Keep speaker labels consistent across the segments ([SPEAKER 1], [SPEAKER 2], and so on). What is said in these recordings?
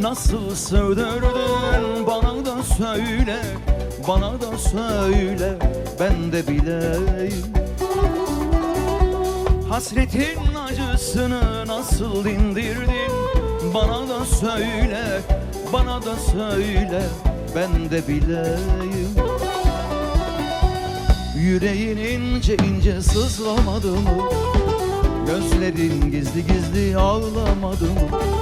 [SPEAKER 1] Nasıl sığdırdın bana da söyle Bana da söyle ben de bileyim. Hasretin acısını nasıl dindirdin? Bana da söyle, bana da söyle Ben de bileyim. Yüreğin ince ince sızlamadı mı? Gözlerin gizli gizli ağlamadı mı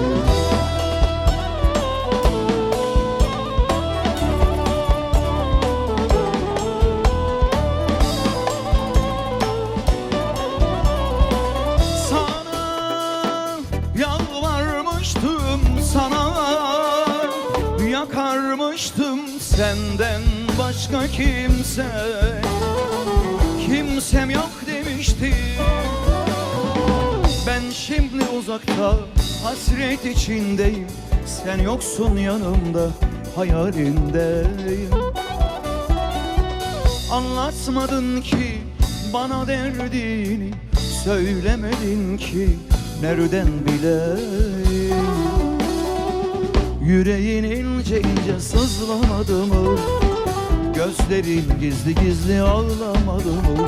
[SPEAKER 1] sana Yakarmıştım senden başka kimse. Kimsem yok demiştim Ben şimdi uzakta hasret içindeyim. Sen yoksun yanımda hayalindeyim. Anlatmadın ki bana derdini Söylemedin ki nereden bileyim Yüreğin ince ince sızlamadı mı? Gözlerin gizli gizli ağlamadı mı?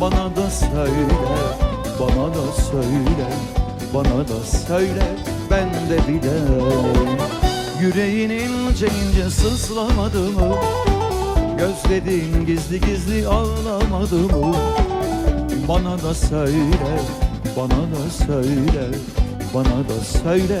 [SPEAKER 1] Bana da söyle, bana da söyle Bana da söyle ben de bileyim Yüreğin ince ince sızlamadı mı? Gözlerin gizli gizli ağlamadı mı? Bana da söyle, bana da söyle, bana da söyle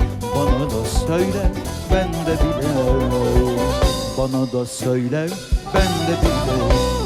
[SPEAKER 1] bana da söyle ben de bileyim. Bana da söyle ben de bileyim.